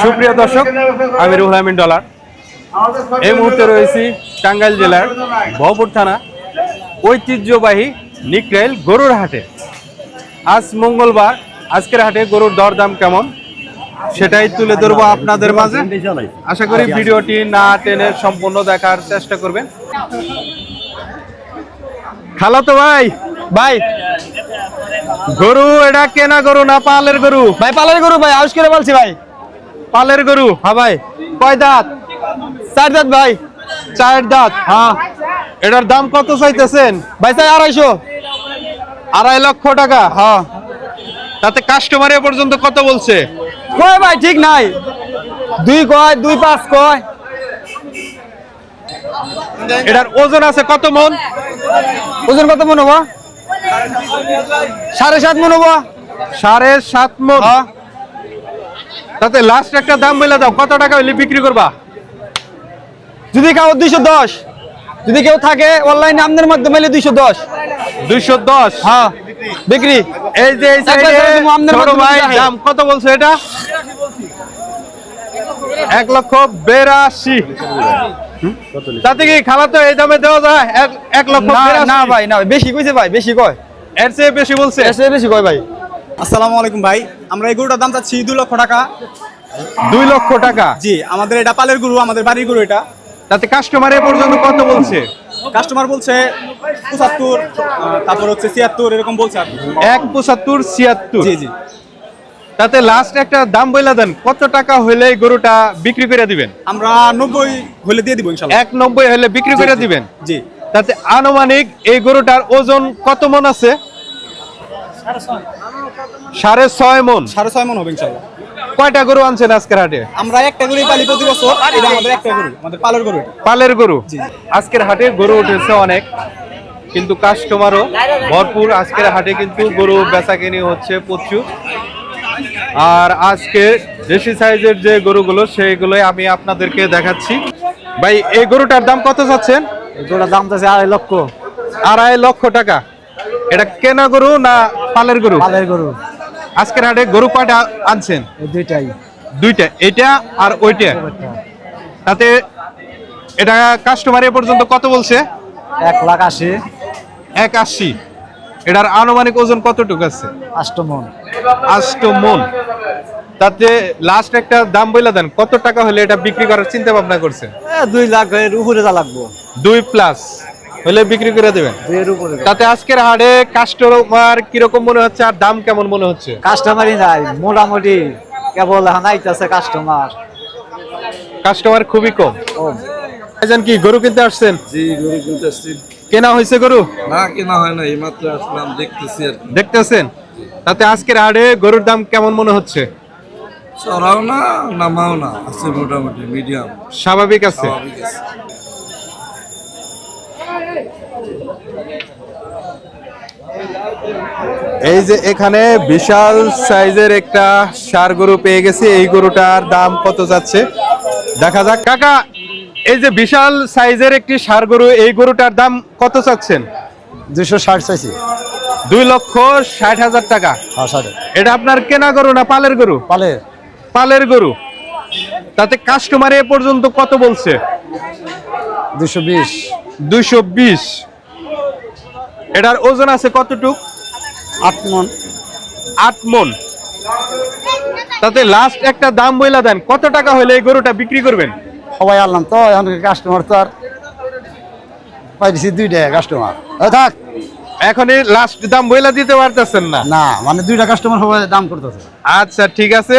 সুপ্রিয় দর্শক, আমি রুহুল আমিন ডলার। এই মুহূর্তে রয়েছি টাঙ্গাইল জেলার ভবপুর থানা ঐতিহ্যবাহী নিকরাইল গরুর হাটে। আজ মঙ্গলবার, আজকের হাটে গরুর দরদাম কেমন সেটাই তুলে ধরবো আপনাদের মাঝে। আশা করি ভিডিওটি না টেনে সম্পূর্ণ দেখার চেষ্টা করবেন। খালা তো ভাই ভাই। গরু, এটা কেনা গরু না পালের গরু? ভাই, পালের গরু ভাই করে বলছি ভাই। পালের গরু। হ্যাঁ ভাই। কয় দাঁত? চার দাঁত ভাই। চার দাঁত? হ্যাঁ। এটার দাম কত চাইতেছেন? ভাই চাই আড়াইশো। আড়াই লক্ষ টাকা? হ্যাঁ। তাতে কাস্টমার এ পর্যন্ত কত বলছে? কয় ভাই ঠিক নাই। দুই কয় দুই পাঁচ কয়। এটার ওজন আছে কত মন? ওজন কত মন হব? সাড়ে সাত মন হব। সাড়ে সাত মন। হ্যাঁ। তাতে লাস্ট একটা দাম বলে দাও কত টাকা হইলে বিক্রি করবা? যদি কাউ দুইশো দশ যদি কেউ থাকে অনলাইনে আপনার মাধ্যমে এলে দুইশো দশ। দুইশো দশ? হ্যাঁ বিক্রি। এই যে দাম কত বলছে এটা? এক লক্ষ বেরাশি। তাতে কি খালা তো এই দামে দেওয়া যায়? এক- লক্ষ না ভাই না বেশি কইছে ভাই বেশি কয়। এর চেয়ে বেশি বলছে? এসে বেশি কয় ভাই? আসসালামু আলাইকুম ভাই। আমরা এই গরুটার দাম চাচ্ছি দু লক্ষ টাকা। দুই লক্ষ টাকা? জি আমাদের এটা পালের গরু আমাদের বাড়ির গরু এটা। তাতে কাস্টমার এ পর্যন্ত কত বলছে? কাস্টমার বলছে পঁচাত্তর তারপর হচ্ছে ছিয়াত্তর এরকম বলছে আর এক পঁচাত্তর ছিয়াত্তর। জি জি। তাতে লাস্ট একটা দাম বইলা দেন কত টাকা হইলে এই গরুটা বিক্রি করে দিবেন? আমরা নব্বই হলে দিয়ে দিব ইনশাল্লাহ। এক নব্বই হলে বিক্রি করে দিবেন? জি। তাতে আনুমানিক এই গরুটার ওজন কত মন আছে? সাড়ে ছয়। মন। সাড়ে ছয় মন হবে ইনশাল্লাহ কয়টা গরু আনছেন আজকের হাটে? আমরা একটা গরুই পালি প্রতি বছর এটা আমাদের একটা গরু আমাদের পালের গরু পালের গরু। আজকের হাটে গরু উঠেছে অনেক কিন্তু কাস্টমারও ভরপুর। আজকের হাটে কিন্তু গরু বেচা কিনি হচ্ছে প্রচুর। আর আজকে দেশি সাইজের যে গরুগুলো সেইগুলোই আমি আপনাদেরকে দেখাচ্ছি। ভাই এই গরুটার দাম কত চাচ্ছেন? এগুলোর দাম তো আড়াই লক্ষ। আড়াই লক্ষ টাকা। এটা কেনা গরু না পালের গরু? পালের গরু। আজকের হাটে গরু কয়টা আনছেন? দুইটাই। দুইটা। এটা আর ওইটা? তাতে এটা কাস্টমার এ পর্যন্ত কত বলছে? এক লাখ আশি। এক আশি। এটার আনুমানিক ওজন কতটুকু আছে? অষ্টমন আষ্ট মন। তাতে লাস্ট একটা দাম বইলা দেন কত টাকা হলে এটা বিক্রি করার চিন্তা ভাবনা করছেন? দুই লাখ এর উপরে যা লাগবো। দুই প্লাস হলে বিক্রি করে দেবেন? তাতে আজকের হাটে কাস্টমার কীরকম মনে হচ্ছে আর দাম কেমন মনে হচ্ছে? কাস্টমারই নাই মোটামুটি কেবল এখন আইতাছে কাস্টমার কাস্টমার খুবই কম। ভাইজান কি গরু কিনতে আসছেন? জি গরু কিনতে আসছি। কেনা হয়েছে গরু? না কেনা হয় না এইমাত্র আসলাম দেখতেছি আর দেখতেছেন? তাতে আজকের হাটে গরুর দাম কেমন মনে হচ্ছে? চড়াও না নামাও না আছে মোটামুটি মিডিয়াম স্বাভাবিক আছে। স্বাভাবিক আছে। এই যে এখানে বিশাল সাইজের একটা সার গরু পেয়ে গেছি। এই গরুটার দাম কত যাচ্ছে? দেখা যাক। কাকা এই যে বিশাল সাইজের একটি সার গরু এই গরুটার দাম কত চাচ্ছেন? দুইশো ষাট চাইছি। দুই লক্ষ ষাট হাজার টাকা। হ্যাঁ এটা আপনার কেনা গরু না পালের গরু? পালে পালের গরু। তাতে কাস্টমার এ পর্যন্ত কত বলছে? দুশো বিশ। দুইশো বিশ। এটার ওজন আছে কতটুক? আট মন। আট মন। তাতে লাস্ট একটা দাম বইলা দেন কত টাকা হলে এই গরুটা বিক্রি করবেন? সবাই আনলাম তো এখন কাস্টমার তো আর পাইছি দুইটা কাস্টমার থাক। এখন এই লাস্ট দাম বইলা দিতে পারতেছেন না? না মানে দুইটা কাস্টমার সবাই দাম করতেছে। আচ্ছা ঠিক আছে।